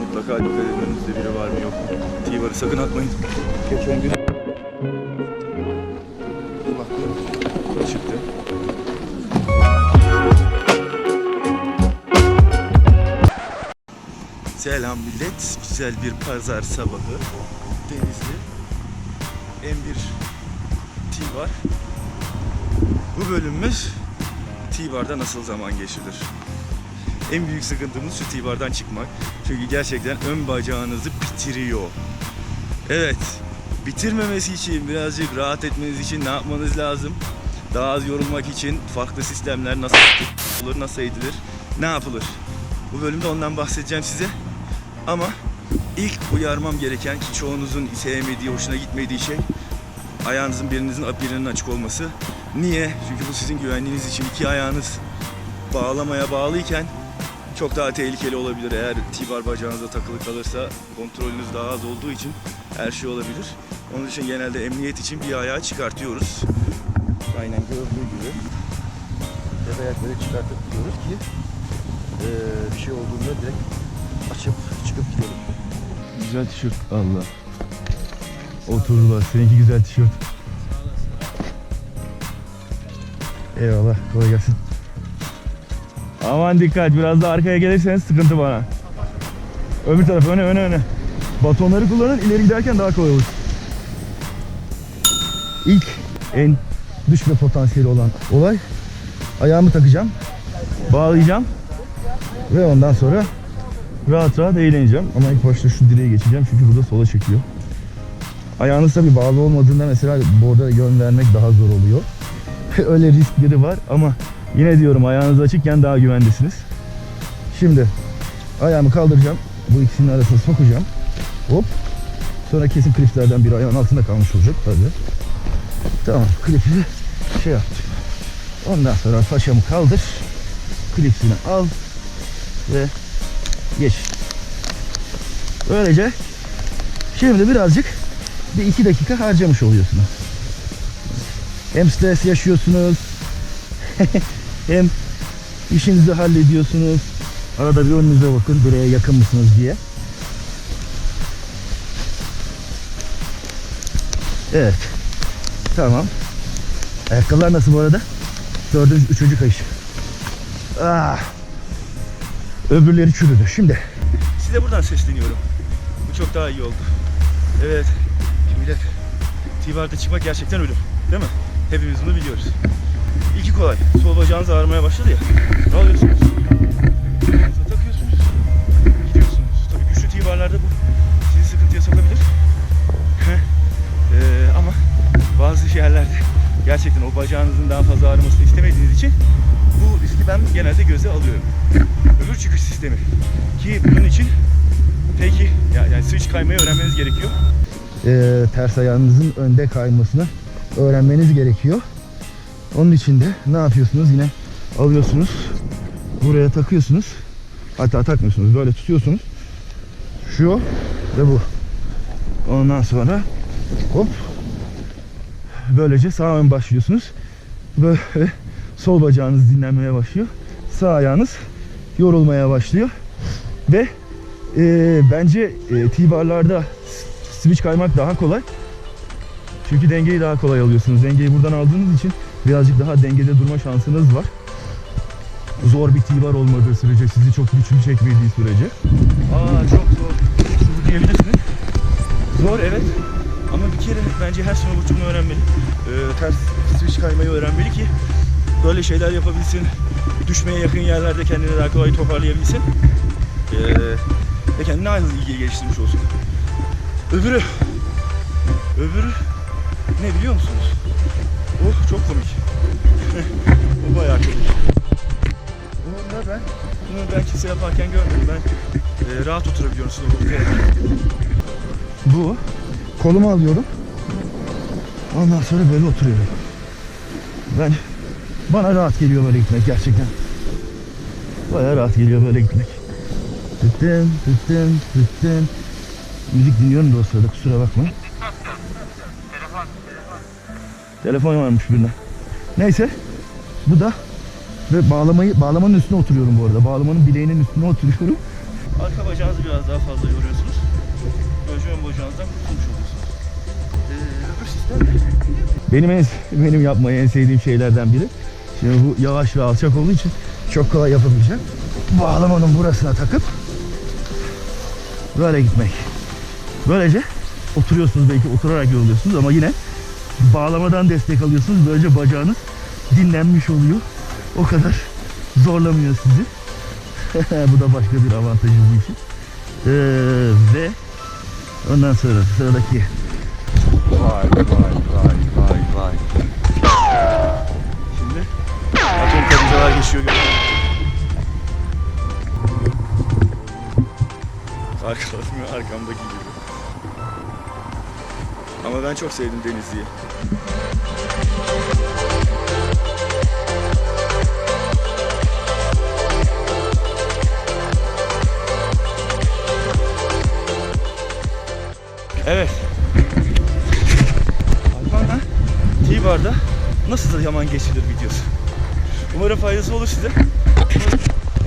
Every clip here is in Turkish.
Mutlaka dikkat edin önünüzde biri var mı yok mu. T-bar'ı sakın atmayın. Geçen gün çıktı. Selam millet. Güzel bir pazar sabahı. Denizli. M1 T var. Bu bölümümüz T-Bar'da nasıl zaman geçirilir? En büyük sıkıntımız şu T-Bar'dan çıkmak. Çünkü gerçekten ön bacağınızı bitiriyor. Evet. Bitirmemesi için birazcık rahat etmeniz için ne yapmanız lazım? Daha az yorulmak için farklı sistemler nasıl olur, nasıl edilir, ne yapılır? Bu bölümde ondan bahsedeceğim size. Ama ilk uyarmam gereken ki çoğunuzun sevmediği, hoşuna gitmediği şey ayağınızın birinizin birinin açık olması. Niye? Çünkü bu sizin güvenliğiniz için iki ayağınız bağlamaya bağlıyken çok daha tehlikeli olabilir. Eğer T-bar bacağınıza takılı kalırsa kontrolünüz daha az olduğu için her şey olabilir. Onun için genelde emniyet için bir ayağı çıkartıyoruz. Aynen gördüğü gibi. Ya ayakları çıkartıp gidiyoruz ki eee, bir şey olduğunda direkt açıp çıkıp gidelim. Güzel tişört. Allah. Oturdular. Seninki güzel tişört. Eyvallah. Kolay gelsin. Aman dikkat. Biraz da arkaya gelirseniz sıkıntı bana. Öbür taraf öne öne öne. Batonları kullanın. ileri giderken daha kolay olur. İlk en düşme potansiyeli olan olay ayağımı takacağım. Bağlayacağım. Ve ondan sonra rahat rahat eğleneceğim. Ama ilk başta şu direğe geçeceğim çünkü burada sola çekiyor. Ayağınız tabii bağlı olmadığında mesela borda yön vermek daha zor oluyor. Öyle riskleri var ama yine diyorum ayağınız açıkken daha güvendesiniz. Şimdi ayağımı kaldıracağım. Bu ikisinin arasına sokacağım. Hop. Sonra kesin kliplerden biri ayağın altında kalmış olacak tabii. Tamam klipi şey yaptım. Ondan sonra paşamı kaldır. Klipsini al ve geç. Böylece şimdi birazcık bir iki dakika harcamış oluyorsunuz. Hem stres yaşıyorsunuz hem işinizi hallediyorsunuz. Arada bir önünüze bakın buraya yakın mısınız diye. Evet. Tamam. Ayakkabılar nasıl bu arada? Dördüncü, üçüncü kayış. Ah. Öbürleri çürüdü. Şimdi Size buradan sesleniyorum. Bu çok daha iyi oldu. Evet. Millet. T-bar'da çıkmak gerçekten ölüm. Değil mi? Hepimiz bunu biliyoruz. İlki kolay. Sol bacağınız ağrımaya başladı ya. Ne alıyorsunuz? Ayağınıza takıyorsunuz. Gidiyorsunuz. Tabii güçlü T-bar'larda bu sizi sıkıntıya sokabilir. Ee, ama bazı yerlerde gerçekten o bacağınızın daha fazla ağrımasını istemediğiniz için bu riski ben genelde göze alıyorum. Öbür çıkış sistemi. Ki bunun için peki yani, switch kaymayı öğrenmeniz gerekiyor. e, ters ayağınızın önde kaymasını öğrenmeniz gerekiyor. Onun için de ne yapıyorsunuz? Yine alıyorsunuz. Buraya takıyorsunuz. Hatta takmıyorsunuz. Böyle tutuyorsunuz. Şu ve bu. Ondan sonra hop böylece sağ ön başlıyorsunuz. Böyle sol bacağınız dinlenmeye başlıyor. Sağ ayağınız yorulmaya başlıyor. Ve e, bence e, T-barlarda switch kaymak daha kolay. Çünkü dengeyi daha kolay alıyorsunuz. Dengeyi buradan aldığınız için birazcık daha dengede durma şansınız var. Zor bir T-bar olmadığı sürece, sizi çok güçlü çekmediği sürece. Aa çok zor. Şunu diyebilirsiniz. Zor evet. Ama bir kere bence her snowboardçu bunu öğrenmeli. Ee, ters switch kaymayı öğrenmeli ki böyle şeyler yapabilsin. Düşmeye yakın yerlerde kendini daha kolay toparlayabilsin. Ee, ve kendine aynı ilgi geliştirmiş olsun. Öbürü Öbürü ne biliyor musunuz? Oh çok komik. Bu bayağı komik. Bunu da ben, bunu ben kimse yaparken görmedim. Ben e, rahat oturabiliyorum snowboard'a. Bu. Kolumu alıyorum. Ondan sonra böyle oturuyorum. Ben bana rahat geliyor böyle gitmek gerçekten. Baya rahat geliyor böyle gitmek. Tıttım tıttım tıttım. Müzik dinliyorum da o sırada kusura bakma. Telefon varmış birine. Neyse. Bu da ve bağlamayı bağlamanın üstüne oturuyorum bu arada. Bağlamanın bileğinin üstüne oturuyorum. Arka bacağınızı biraz daha fazla yoruyorsunuz. Böylece ön bacağınızdan kurtulmuş oluyorsunuz. Ee, Benim en, benim yapmayı en sevdiğim şeylerden biri. Şimdi bu yavaş ve alçak olduğu için çok kolay yapabileceğim. Bağlamanın burasına takıp böyle gitmek. Böylece oturuyorsunuz belki oturarak yoruluyorsunuz ama yine bağlamadan destek alıyorsunuz. Böylece bacağınız dinlenmiş oluyor. O kadar zorlamıyor sizi. bu da başka bir avantajı bu işin. Ee, ve ondan sonra sıradaki Vay vay vay vay vay. Şimdi atom karıncalar geçiyor. Arkamdaki gibi. Ama ben çok sevdim Denizli'yi. Evet. Alman'la T-Bar'da nasıl yaman geçilir videosu. Umarım faydası olur size.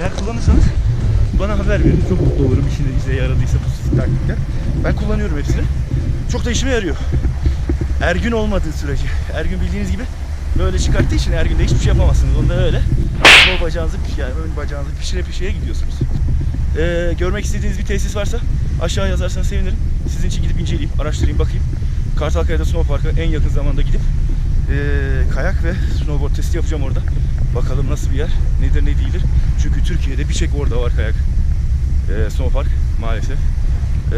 Eğer kullanırsanız bana haber verin. Çok mutlu olurum işinize yaradıysa bu taktikler. Ben kullanıyorum hepsini. Çok da işime yarıyor. Ergün olmadığı sürece. Ergün bildiğiniz gibi böyle çıkarttığı için Ergün'de hiçbir şey yapamazsınız. Onda öyle. Sol bacağınızı, yani ön bacağınızı pişire pişire gidiyorsunuz. Ee, görmek istediğiniz bir tesis varsa aşağı yazarsanız sevinirim. Sizin için gidip inceleyeyim, araştırayım, bakayım. Kartalkaya'da Snow Park'a en yakın zamanda gidip ee, kayak ve snowboard testi yapacağım orada. Bakalım nasıl bir yer, nedir ne değildir. Çünkü Türkiye'de bir tek orada var kayak. Ee, Snow Park maalesef. Ee,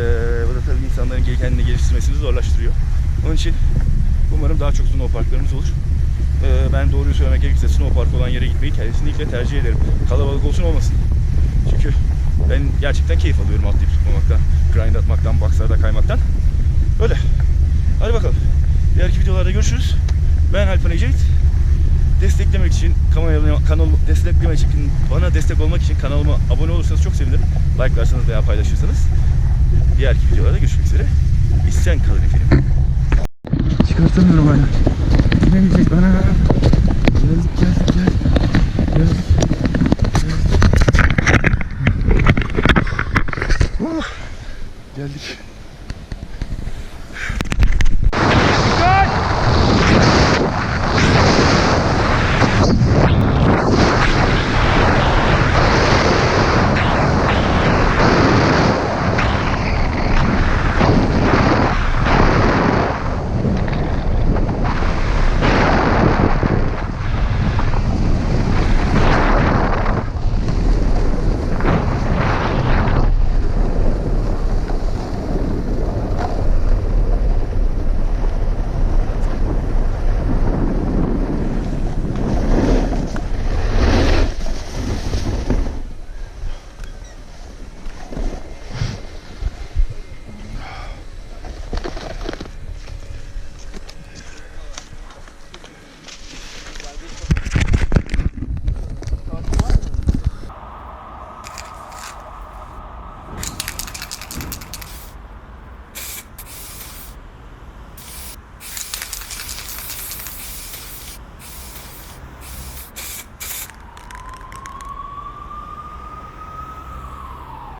bu da tabii insanların kendini geliştirmesini zorlaştırıyor. Onun için umarım daha çok snow parklarımız olur. Ee, ben doğruyu söylemek gerekirse snow park olan yere gitmeyi kesinlikle tercih ederim. Kalabalık olsun olmasın. Çünkü ben gerçekten keyif alıyorum atlayıp tutmamaktan, grind atmaktan, boxlarda kaymaktan. Öyle. Hadi bakalım. Diğerki videolarda görüşürüz. Ben Alpan Ecevit. Desteklemek için, kanalıma, kanalımı desteklemek için, bana destek olmak için kanalıma abone olursanız çok sevinirim. Like'larsanız veya paylaşırsanız. Diğerki videolarda görüşmek üzere. İsten kalın efendim. Çıkartamıyorum hala. Dinlemeyecek bana. Geldik geldik geldik. Geldik.